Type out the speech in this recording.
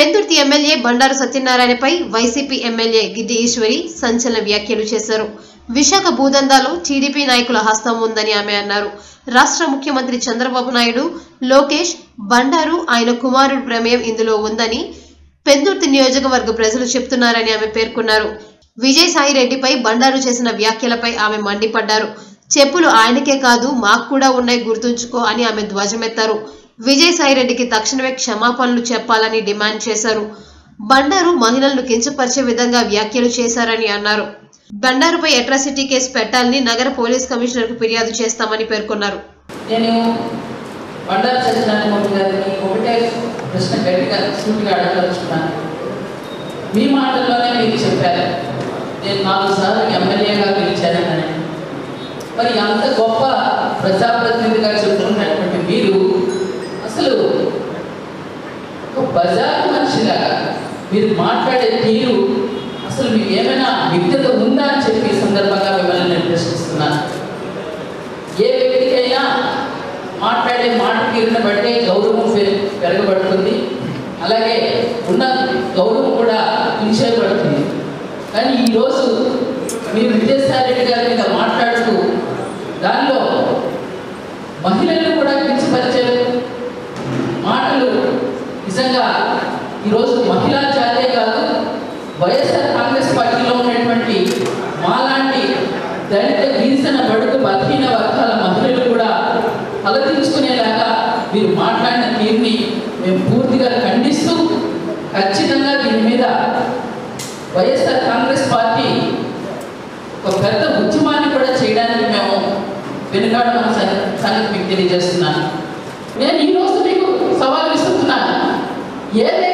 Pendurthi MLA Bandaru సత్యనారాయణపై YCP MLA Giddi Eswari సంచలన వ్యాఖ్యలు చేశారు. విశాఖ భూదందాలో టీడీపీ నాయకుల హస్తం ఉందని ఆమె అన్నారు. రాష్ట్ర ముఖ్యమంత్రి చంద్రబాబు నాయుడు లోకేష్ బండారు ఆయన కుమారుడు ప్రమేయం ఇందులో ఉందని పెందుర్తి నియోజకవర్గ ప్రజలు చెప్తున్నారని ఆమె పేర్కొన్నారు. విజయసాయి రెడ్డిపై బండారు చేసిన వ్యాఖ్యలపై ఆమె మండిపడ్డారు. చెప్పులు ఆయనకే కాదు మాకు కూడా ఉన్నాయి గుర్తుంచుకో అని ఆమె ధ్వజమెత్తారు. విజయసాయి రెడ్డికి తక్షణమే క్షమాపణలు చెప్పాలని డిమాండ్ చేశారు. బండారు మహిళలను కించపరిచే విధంగా వ్యాఖ్యలు చేశారని అన్నారు. బండారుపై అట్రాసిటీ కేసు పెట్టాలని నగర పోలీస్ కమిషనర్కు ఫిర్యాదు చేస్తామని పేర్కొన్నారు. నేను బండారు సత్యనారాయణ గారిని ఒకటే ప్రశ్న గట్టిగా సూటిగా అడగదలుచుకున్నాను మీ మాటల్లోనే మీకు చెప్పారు నేను నాలుగు సార్లు ఎమ్మెల్యేగా గెలిచానని మరి అంత గొప్ప ప్రజాప్రతినిధిగా చెప్పుకున్నటువంటి మీరు అసలు ఒక బజారు మనిషిలాగా మీరు మాట్లాడే తీరు అసలు మీకు ఏమైనా విద్యత ఉందా అని చెప్పి సందర్భంగా మిమ్మల్ని నేను ప్రశ్నిస్తున్నాను ఏ వ్యక్తికైనా మాట్లాడే మాట తీరుని బట్టే గౌరవం పెరగబడుతుంది. అలాగే ఉన్న గౌరవం కూడా నిలిచేయబడుతుంది కానీ ఈరోజు మీరు విజయసాయి రెడ్డి గారి మీద మాట్లాడుతూ దానిలో మహిళలను కూడా కించపరిచే ఈరోజు మహిళా జాతే కాదు వైఎస్ఆర్ కాంగ్రెస్ పార్టీలో ఉన్నటువంటి మాలాంటి దళిత గిరిజన బడుగు బలహీన వర్గాల మహిళలు కూడా తలదించుకునేలాగా మీరు మాట్లాడిన తీరుని మేము పూర్తిగా ఖండిస్తూ ఖచ్చితంగా దీని మీద వైఎస్ఆర్ కాంగ్రెస్ పార్టీ ఒక పెద్ద ఉద్యమాన్ని కూడా చేయడానికి మేము వెనుకాడమన్న సంగతి మీకు తెలియజేస్తున్నాను. నేను ఈ మీకు సవాల్ ఇస్తున్నాను ఏదైతే